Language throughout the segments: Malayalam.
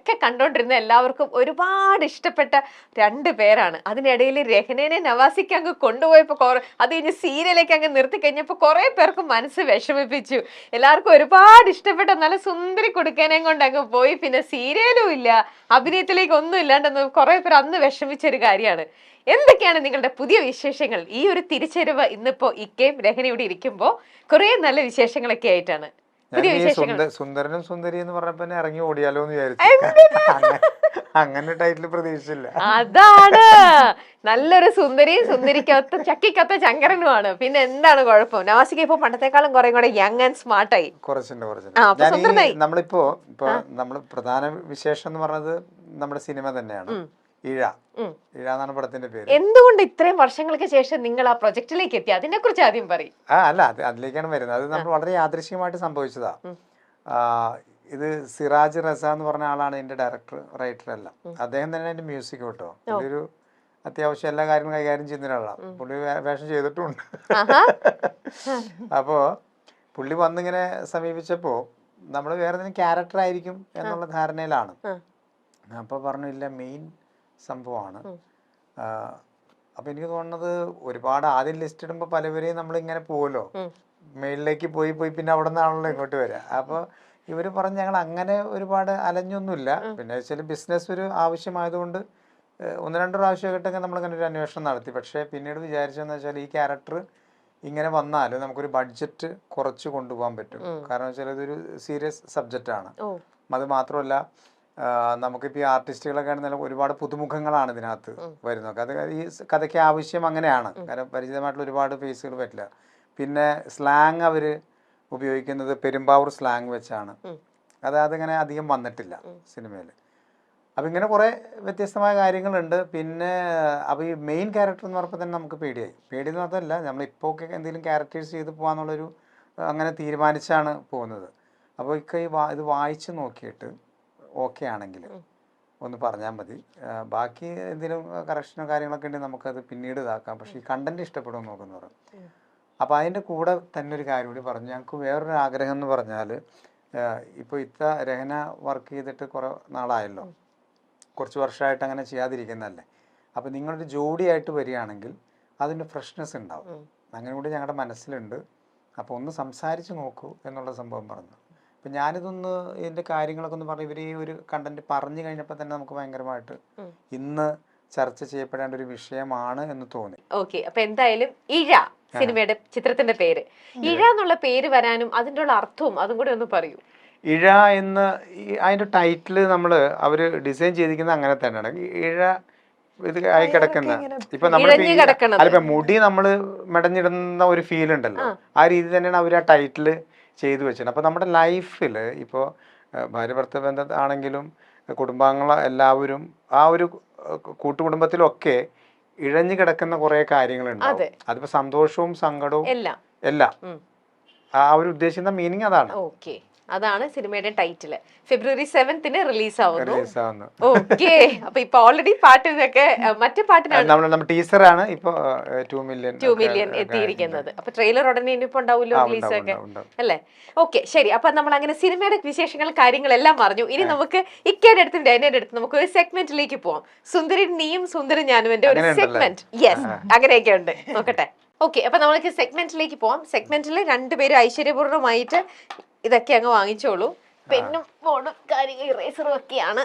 ഒക്കെ കണ്ടോണ്ടിരുന്ന എല്ലാവർക്കും ഒരുപാട് ഇഷ്ടപ്പെട്ട രണ്ട് പേരാണ്. അതിനിടയിൽ രഹനേനെ നവാസിക്ക് അങ്ങ് കൊണ്ടുപോയപ്പോൾ കുറെ അത് കഴിഞ്ഞ് സീരിയലേക്ക് അങ്ങ് നിർത്തി കഴിഞ്ഞപ്പോൾ കുറേ പേർക്ക് മനസ്സ് വിഷമിപ്പിച്ചു. എല്ലാവർക്കും ഒരുപാട് ഇഷ്ടപ്പെട്ട നല്ല സുന്ദരി കൊടുക്കാനേം കൊണ്ട് അങ്ങ് പോയി. പിന്നെ സീരിയലും ഇല്ല അഭിനയത്തിലേക്ക് ഒന്നും ഇല്ലാണ്ടെന്ന് കുറെ പേർ അന്ന് വിഷമിച്ച ഒരു കാര്യമാണ്. എന്തൊക്കെയാണ് നിങ്ങളുടെ പുതിയ വിശേഷങ്ങൾ? ഈ ഒരു തിരിച്ചറിവ് ഇന്നിപ്പോൾ ഇക്കയും രഹനയോടെ ഇരിക്കുമ്പോൾ കുറേ നല്ല വിശേഷങ്ങളൊക്കെ ആയിട്ടാണ്. പുതിയ ഈ വിശേഷങ്ങൾ. സുന്ദരനും സുന്ദരി എന്ന് പറഞ്ഞപ്പോ ഇറങ്ങി ഓടിയാലോ എന്ന് വിചാരിച്ചു അങ്ങനെ- ടൈറ്റിൽ പ്രതീക്ഷിച്ചില്ല. അതാണ്. നല്ലൊരു സുന്ദരിയും സുന്ദരിക്കൊത്ത ചക്കിക്കൊത്ത ചങ്കരനുമാണ് പിന്നെ എന്താണ് കുഴപ്പം? നവാസിക്ക് ഇപ്പൊ പണ്ടത്തെക്കാളും കുറെ കൂടെ യങ് ആൻഡ് സ്മാർട്ടായി കുറച്ചുണ്ട് കുറച്ചുണ്ട്. നമ്മളിപ്പോ ഇപ്പൊ നമ്മൾ പ്രധാന വിശേഷം എന്ന് പറഞ്ഞത് നമ്മുടെ സിനിമ തന്നെയാണ്. ഇഴ. ഇഴ എന്നാണ് പടത്തിന്റെ പേര്. എന്തുകൊണ്ട് ഇത്രയും വർഷങ്ങൾക്ക് ശേഷം നിങ്ങൾ ആ പ്രൊജക്റ്റിലേക്ക് എത്തി? അതിനെ കുറിച്ച് ആദ്യം പറയും. ആ അല്ല അത് അതിലേക്കാണ് വരുന്നത്. അത് നമ്മൾ വളരെ യാദൃശ്യമായിട്ട് സംഭവിച്ചതാ. ഇത് സിറാജ് റസ എന്ന് പറഞ്ഞ ആളാണ് എന്റെ ഡയറക്ടർ റൈറ്റർ എല്ലാം. അദ്ദേഹം തന്നെ എന്റെ മ്യൂസിക് കേട്ടോ. ഒരു അത്യാവശ്യം എല്ലാ കാര്യങ്ങളും കൈകാര്യം ചെയ്യുന്ന ഒരാളാണ് പുള്ളി വേഷം ചെയ്തിട്ടുണ്ട്. അപ്പോ പുള്ളി വന്നിങ്ങനെ സമീപിച്ചപ്പോ നമ്മൾ വേറെ എന്തെങ്കിലും ക്യാരക്ടർ ആയിരിക്കും എന്നുള്ള ധാരണയിലാണ്. അപ്പൊ അപ്പോൾ പറഞ്ഞു ഇല്ല മെയിൻ സംഭവമാണ്. അപ്പൊ എനിക്ക് തോന്നുന്നത് ഒരുപാട് ആദ്യം ലിസ്റ്റ് ഇടുമ്പോൾ പലവരെയും നമ്മൾ ഇങ്ങനെ പോകുമല്ലോ മേളിലേക്ക് പോയി പോയി പിന്നെ അവിടെ നിന്നാണല്ലോ ഇങ്ങോട്ട് വരിക അപ്പോൾ ഇവർ പറഞ്ഞ് ഞങ്ങൾ അങ്ങനെ ഒരുപാട് അലഞ്ഞൊന്നുമില്ല. പിന്നെ വെച്ചാൽ ബിസിനസ് ഒരു ആവശ്യമായതുകൊണ്ട് ഒന്ന് രണ്ട് പ്രാവശ്യമൊക്കെ നമ്മൾ ഇങ്ങനെ ഒരു അന്വേഷണം നടത്തി. പക്ഷേ പിന്നീട് വിചാരിച്ചതെന്ന് വെച്ചാൽ ഈ ക്യാരക്ടർ ഇങ്ങനെ വന്നാലും നമുക്കൊരു ബഡ്ജറ്റ് കുറച്ച് കൊണ്ടുപോകാൻ പറ്റും. കാരണം വെച്ചാൽ ഇതൊരു സീരിയസ് സബ്ജക്റ്റാണ് ആണ്. അത് മാത്രമല്ല നമുക്കിപ്പോൾ ഈ ആർട്ടിസ്റ്റുകളൊക്കെ ആണെങ്കിലും ഒരുപാട് പുതുമുഖങ്ങളാണ് ഇതിനകത്ത് വരുന്നത്. അത് ഈ കഥയ്ക്ക് ആവശ്യം അങ്ങനെയാണ്. കാരണം പരിചിതമായിട്ടുള്ള ഒരുപാട് ഫേസുകൾ പറ്റില്ല. പിന്നെ സ്ലാങ് അവർ ഉപയോഗിക്കുന്നത് പെരുമ്പാവൂർ സ്ലാങ് വെച്ചാണ്. അത് അതിങ്ങനെ അധികം വന്നിട്ടില്ല സിനിമയിൽ അപ്പം ഇങ്ങനെ കുറേ വ്യത്യസ്തമായ കാര്യങ്ങളുണ്ട്. പിന്നെ അപ്പോൾ ഈ മെയിൻ ക്യാരക്ടർ എന്ന് പറഞ്ഞപ്പോൾ തന്നെ നമുക്ക് പേടിയായി. പേടി എന്ന് മാത്രമല്ല നമ്മളിപ്പോൾ ഒക്കെ എന്തെങ്കിലും ക്യാരക്ടേഴ്സ് ചെയ്ത് പോകാന്നുള്ളൊരു അങ്ങനെ തീരുമാനിച്ചാണ് പോകുന്നത്. അപ്പോൾ ഇക്ക ഈ വാ ഇത് വായിച്ച് നോക്കിയിട്ട് ഓക്കെ ആണെങ്കിൽ ഒന്ന് പറഞ്ഞാൽ മതി. ബാക്കി എന്തെങ്കിലും കറക്ഷനോ കാര്യങ്ങളൊക്കെ ഉണ്ടെങ്കിൽ നമുക്കത് പിന്നീട് ഇതാക്കാം. പക്ഷേ ഈ കണ്ടന്റ് ഇഷ്ടപ്പെടുമെന്ന് നോക്കുന്നവർ അപ്പോൾ അതിന്റെ കൂടെ തന്നെ ഒരു കാര്യം കൂടി പറഞ്ഞു. ഞങ്ങൾക്ക് വേറൊരു ആഗ്രഹം എന്ന് പറഞ്ഞാൽ ഇപ്പോൾ ഇത്ത രഹന വർക്ക് ചെയ്തിട്ട് കുറേ നാളായല്ലോ. കുറച്ച് വർഷമായിട്ട് അങ്ങനെ ചെയ്യാതിരിക്കുന്നതല്ലേ. അപ്പോൾ നിങ്ങളൊരു ജോഡിയായിട്ട് വരികയാണെങ്കിൽ അതിന്റെ ഫ്രഷ്നെസ് ഉണ്ടാവും. അങ്ങനെ കൂടി ഞങ്ങളുടെ മനസ്സിലുണ്ട്. അപ്പോൾ ഒന്ന് സംസാരിച്ച് നോക്കൂ എന്നുള്ള സംഭവം പറഞ്ഞു. അപ്പം ഞാനിതൊന്ന് ഇതിന്റെ കാര്യങ്ങളൊക്കെ ഒന്ന് പറഞ്ഞു ഇവർ ഈ ഒരു കണ്ടന്റ് പറഞ്ഞു കഴിഞ്ഞപ്പോൾ തന്നെ നമുക്ക് ഭയങ്കരമായിട്ട് ഇന്ന് ചർച്ച ചെയ്യപ്പെടേണ്ട ഒരു വിഷയമാണ് എന്ന് തോന്നി. ഓക്കെ അപ്പൊ എന്തായാലും ഇഴ സിനിമയുടെ ചിത്രത്തിന്റെ പേര്. ഇഴ. എന്നുള്ള പേര് വരാനും അതിന്റെ ഉള്ള അർത്ഥവും അതും കൂടി ഒന്ന് പറയൂ. ഇഴ എന്ന് അതിന്റെ അതിന്റെ ടൈറ്റിൽ നമ്മൾ അവർ ഡിസൈൻ ചെയ്തിരിക്കുന്നത് അങ്ങനെ തന്നെയാണ്. ഇഴ ഇത് ആയി കിടക്കുന്ന. ഇപ്പൊ നമ്മൾ അല്ല മുടി നമ്മൾ മെടഞ്ഞിടുന്ന ഒരു ഫീൽ ഉണ്ടല്ലോ. ആ. രീതി തന്നെയാണ് അവർ ആ ടൈറ്റിൽ ചെയ്തു വെച്ചത് അപ്പോൾ നമ്മുടെ ലൈഫിൽ ഇപ്പോൾ ഭാര്യ ഭർത്ത ബന്ധമാണെങ്കിലും കുടുംബാംഗങ്ങൾ എല്ലാവരും ആ ഒരു കൂട്ടുകുടുംബത്തിലൊക്കെ ഇഴഞ്ഞു കിടക്കുന്ന കുറെ കാര്യങ്ങളുണ്ട് അതെ. അതിപ്പോ സന്തോഷവും സങ്കടവും എല്ലാം. എല്ലാം. ആ ഒരു ഉദ്ദേശിക്കുന്ന മീനിങ് അതാണ്. ഓക്കെ. അതാണ് സിനിമയുടെ ടൈറ്റിൽ ഫെബ്രുവരി സെവൻത്തിന് റിലീസ് ആവുന്നു ഓക്കെ. അപ്പൊ ഇപ്പൊ ഓൾറെഡി പാട്ടിനൊക്കെ മറ്റു പാട്ടിനാണ് ടീച്ചറാണ് ഇപ്പൊ ടു മില്യൺ ടു മില്യൺ എത്തിയിരിക്കുന്നത്. അപ്പൊ ട്രെയിലർ ഉടനെ ഇനിയിപ്പോ ഉണ്ടാവുമല്ലോ റിലീസ് ഒക്കെ. അല്ലേ? ഓക്കെ ശരി. അപ്പൊ നമ്മൾ അങ്ങനെ സിനിമയുടെ വിശേഷങ്ങൾ കാര്യങ്ങളെല്ലാം പറഞ്ഞു ഇനി നമുക്ക് ഇക്കയുടെ അടുത്തും ഡൈനയുടെ അടുത്ത് നമുക്ക് ഒരു സെഗ്മെന്റിലേക്ക് പോവാം. സുന്ദരി നീയും സുന്ദരി ഞാനും എന്റെ ഒരു സെഗ്മെന്റ് യെസ് അങ്ങനെയൊക്കെ ഉണ്ട് നോക്കട്ടെ. ഓക്കെ അപ്പൊ നമ്മൾക്ക് സെഗ്മെന്റിലേക്ക് പോവാം. സെഗ്മെന്റിൽ രണ്ടുപേരും ഐശ്വര്യപൂർണമായിട്ട് ഇതൊക്കെ അങ്ങ് വാങ്ങിച്ചോളൂ. പെന്നും ബോർഡും കാര്യങ്ങൾ ഇറേസറും ഒക്കെയാണ്.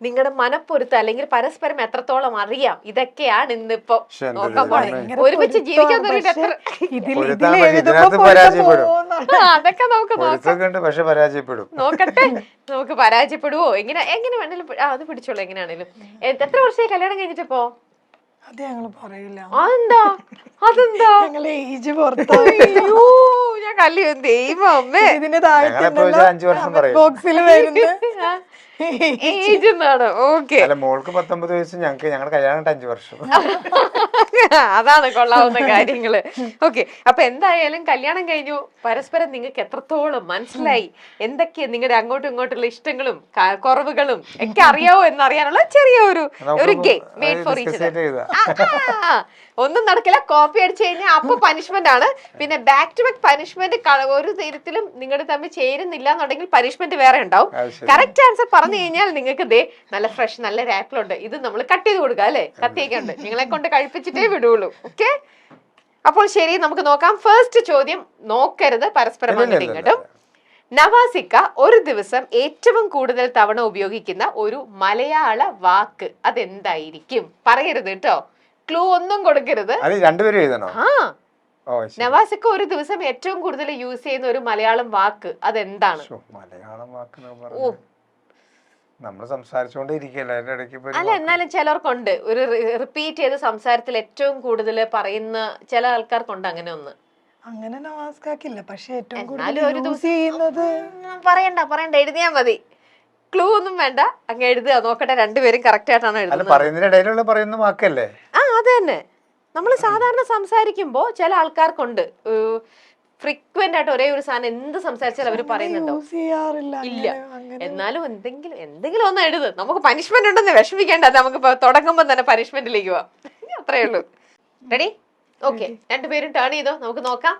നിങ്ങളുടെ മനപ്പൊരുത്ത് അല്ലെങ്കിൽ പരസ്പരം എത്രത്തോളം അറിയാം? ഇതൊക്കെയാണ് ഇന്നിപ്പോ. നോക്കാൻ ഒരുമിച്ച് ജീവിക്കാൻ. അതൊക്കെ നമുക്ക് നോക്കട്ടെ. നമുക്ക് പരാജയപ്പെടുവോ? എങ്ങനെ എങ്ങനെ വേണേലും ആ, അത് പിടിച്ചോളൂ എങ്ങനെയാണേലും. എത്ര വർഷമായി കല്യാണം കഴിഞ്ഞിട്ടിപ്പോ? അത് ഞങ്ങൾ പറയില്ല. അതെന്താ? അതെന്താ? ഞങ്ങളെ ഏജ് അയ്യോ ഞാൻ ദൈവം അമ്മേ. ഇതിന് താഴെ ബോക്സിൽ വരുന്ന ഏജ് എന്നാണ്? ഓക്കെ. മോൾക്ക് പത്തൊമ്പത് വയസ്സ് ഞങ്ങൾക്ക് ഞങ്ങളുടെ കല്യാണം അഞ്ചു വർഷം. അതാണ് കൊള്ളാവുന്ന കാര്യങ്ങൾ. ഓക്കെ അപ്പൊ എന്തായാലും കല്യാണം കഴിഞ്ഞു. പരസ്പരം നിങ്ങൾക്ക് എത്രത്തോളം മനസ്സിലായി? എന്തൊക്കെ നിങ്ങളുടെ അങ്ങോട്ടും ഇങ്ങോട്ടുള്ള ഇഷ്ടങ്ങളും കുറവുകളും ഒക്കെ അറിയാവോ എന്ന് അറിയാനുള്ള ചെറിയ ഒരു ഒരു ഗെയിം മെയ്ഡ് ഫോർ ഈച്ച് ഒന്നും നടക്കില്ല. കോപ്പി അടിച്ചു കഴിഞ്ഞാൽ അപ്പൊ പനിഷ്മെന്റ് ആണ്. പിന്നെ ബാക്ക് ടു ബാക്ക് പനിഷ്മെന്റ് ഒരു തരത്തിലും നിങ്ങളുടെ തമ്മിൽ ചേരുന്നില്ല എന്നുണ്ടെങ്കിൽ പനിഷ്മെന്റ് വേറെ ഉണ്ടാവും. കറക്റ്റ് ആൻസർ പറഞ്ഞു കഴിഞ്ഞാൽ നിങ്ങൾക്ക് ദേ നല്ല ഫ്രഷ് നല്ല രാപ്പിളുണ്ട് ഇത് നമ്മൾ കട്ട് ചെയ്ത് കൊടുക്കുക അല്ലേ? കത്തിയൊക്കെ ഉണ്ട് നിങ്ങളെ കൊണ്ട് കഴിപ്പിച്ചിട്ടേ വിടുള്ളൂ. ഓക്കെ അപ്പോൾ ശരി നമുക്ക് നോക്കാം. ഫസ്റ്റ് ചോദ്യം നോക്കരുത് പരസ്പരം ഇങ്ങോട്ടും. നവാസിക്ക ഒരു ദിവസം ഏറ്റവും കൂടുതൽ തവണ ഉപയോഗിക്കുന്ന ഒരു മലയാള വാക്ക് അതെന്തായിരിക്കും? പറയരുത് കേട്ടോ. ക്ലൂ ഒന്നും കൊടുക്കരുത്. അത് രണ്ടുപേരും എഴുതണോ? ആ. നവാസിക്ക ഒരു ദിവസം ഏറ്റവും കൂടുതൽ യൂസ് ചെയ്യുന്ന ഒരു മലയാളം വാക്ക് അതെന്താണ്? മലയാളം വാക്ക് ഓ. നമ്മൾ അതിന്റെ ഇടയ്ക്ക് അല്ല എന്നാലും ചിലർക്കുണ്ട്. ഒരു റിപ്പീറ്റ് ചെയ്ത് സംസാരത്തിൽ ഏറ്റവും കൂടുതൽ പറയുന്ന ചില ആൾക്കാർക്കുണ്ട് അങ്ങനെ ഒന്ന്. അങ്ങനെ നവാസ്കാക്കില്ല പക്ഷെ ഏറ്റവും കൂടുതൽ ഒരു ദിവസം ചെയ്യുന്നത് പറയണ്ട പറയണ്ട. എഴുതിയാ മതി. ക്ലൂ ഒന്നും വേണ്ട. അങ്ങ് എഴുതുക. നോക്കട്ടെ രണ്ടുപേരും കറക്റ്റ് ആയിട്ടാണ് എഴുതുന്നത്? പറയുന്ന വാക്കല്ലേ? ആ അത് തന്നെ. നമ്മൾ സാധാരണ സംസാരിക്കുമ്പോ ചില ആൾക്കാർക്കുണ്ട്. ഫ്രീക്വന്റ് ആയിട്ട് ഒരേ ഒരു സാധനം എന്ത് സംസാരിച്ചാലും അവർ പറയുന്നുണ്ടോ? ഇല്ല. എന്നാലും എന്തെങ്കിലും എന്തെങ്കിലും ഒന്ന് എഴുത്. നമുക്ക് പനിഷ്മെന്റ് ഉണ്ടെന്ന് വിഷമിക്കേണ്ട. നമുക്ക് തുടങ്ങുമ്പോ തുടങ്ങുമ്പോൾ തന്നെ പനിഷ്മെന്റിലേക്ക് പോവാം. അത്രേ ഉള്ളൂ. റെഡി ഓക്കെ രണ്ടുപേരും ടേൺ ചെയ്തോ? നമുക്ക് നോക്കാം.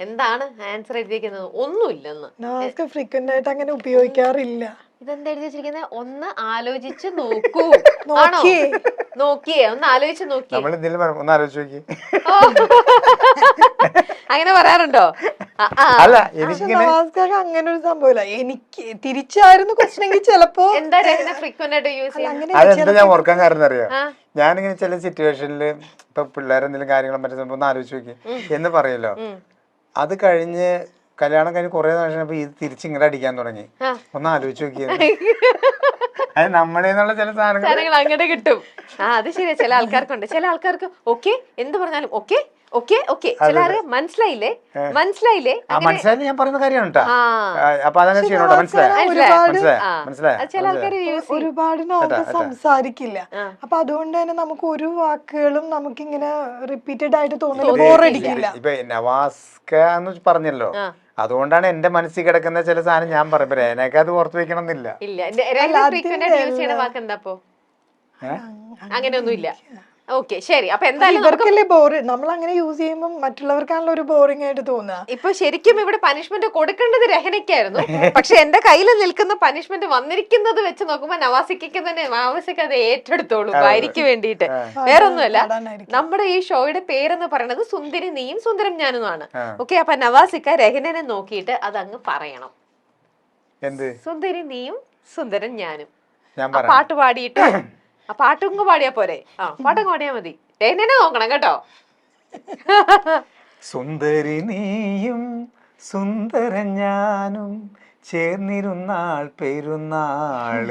എന്താണ് ആൻസർ എഴുതിയിരിക്കുന്നത്? ഒന്നുമില്ലെന്ന്. ഫ്രീക്വന്റ് ആയിട്ട് അങ്ങനെ ഉപയോഗിക്കാറില്ല. ഇതെന്താ എഴുതി വെച്ചിരിക്കുന്നത്? ഒന്ന് ആലോചിച്ച് നോക്കൂ. ആണോ? നോക്കിയേ. ഒന്ന് ആലോചിച്ച് നോക്കി നമ്മൾ എന്തെങ്കിലും ഒന്ന് ആലോചിച്ച് നോക്കി. അങ്ങനെ പറയാറുണ്ടോ. അല്ല എനിക്ക് എനിക്കിങ്ങനെ അങ്ങനെ ഒരു സംഭവമില്ല. എനിക്ക് തിരിച്ചായിരുന്നു ക്വസ്റ്റൻ എങ്കിൽ ചിലപ്പോ എന്താ ഫ്രീക്വന്റ് ആയിട്ട് യൂസ് ചെയ്യുന്നത്? അതെന്താ ഞാൻ ഓർക്കാൻ കാരണം അറിയാം. ഞാനിങ്ങനെ ചില സിറ്റുവേഷനിൽ ഇപ്പൊ പിള്ളേരെന്തെങ്കിലും കാര്യങ്ങളും മറ്റേ സംഭവം ഒന്ന് ആലോചിച്ച് നോക്കി. എന്ന് പറയല്ലോ. അത് കഴിഞ്ഞ് കല്യാണം കഴിഞ്ഞ് കുറെ നാളെ ഇത് തിരിച്ച് ഇങ്ങനെ അടിക്കാൻ തുടങ്ങി. ഒന്ന് ആലോചിച്ച് നോക്കിയത് അത് നമ്മുടെ ചില സാധനങ്ങൾ സാധനങ്ങൾ അങ്ങനെ കിട്ടും. ആ അത് ശരിയാ. ചില ആൾക്കാർക്കുണ്ട്. ചില ആൾക്കാർക്ക് ഓക്കെ എന്ത് പറഞ്ഞാലും ഓക്കെ ഓക്കെ ഓക്കെ. ചില മനസ്സിലായില്ലേ? മനസ്സിലായില്ലേ മനസ്സിലായില്ലേ? ആ മനസ്സിലായി ഞാൻ പറയുന്ന കാര്യമാണ് അപ്പൊ അതങ്ങനെ ചെയ്യണോട്ടോ മനസ്സിലായോ? ഒരുപാട് സംസാരിക്കില്ല. അപ്പൊ അതുകൊണ്ട് തന്നെ നമുക്ക് ഒരു വാക്കുകളും നമുക്ക് ഇങ്ങനെ റിപ്പീറ്റഡ് ആയിട്ട് തോന്നില്ല ബോറടിക്കില്ല. ഇപ്പൊ നവാസ്ക എന്ന് പറഞ്ഞല്ലോ. അതുകൊണ്ടാണ് എന്റെ മനസ്സിൽ കിടക്കുന്ന ചില സാധനം ഞാൻ പറയും. രേനക്ക് അത് ഓർത്ത് വെക്കണം എന്നില്ല ഇല്ല ഓക്കെ ശരി. അപ്പൊ എന്തായാലും ഇവർക്കല്ലേ ബോറ് നമ്മൾ അങ്ങനെ യൂസ് ചെയ്യുമ്പോൾ മറ്റുള്ളവർക്കാണല്ലോ ഒരു ബോറിംഗ് ആയിട്ട് തോന്നുക ഇപ്പൊ ശരിക്കും ഇവിടെ പനിഷ്മെന്റ് കൊടുക്കേണ്ടത് രഹനയ്ക്കായിരുന്നു. പക്ഷെ എന്റെ കയ്യിൽ നിൽക്കുന്ന പനിഷ്മെന്റ് വന്നിരിക്കുന്നത് വെച്ച് നോക്കുമ്പോ നവാസിക്ക് തന്നെ നവാസിക്ക് അത് ഏറ്റെടുത്തോളൂ ഭാര്യയ്ക്ക് വേണ്ടിയിട്ട്. വേറൊന്നുമല്ല നമ്മുടെ ഈ ഷോയുടെ പേരെന്ന് പറയുന്നത് സുന്ദരി നീയും സുന്ദരം ഞാനുമാണ്. ആണ് ഓക്കെ അപ്പൊ നവാസിക്ക രഹനനെ നോക്കിയിട്ട് അത് അങ്ങ് പറയണം. എന്ത്? സുന്ദരി നീയും സുന്ദരൻ ഞാനും. പാട്ട് പാടിയിട്ട് പാട്ടങ്ങ് പാടിയാ പോരെ. ആ പാട്ടങ്ങ് പാടിയാ മതി. എന്നെ നോക്കണം കേട്ടോ. സുന്ദരി നീയും സുന്ദര ഞാനും ചേർന്നിരുന്നാൾ പെരുന്നാൾ.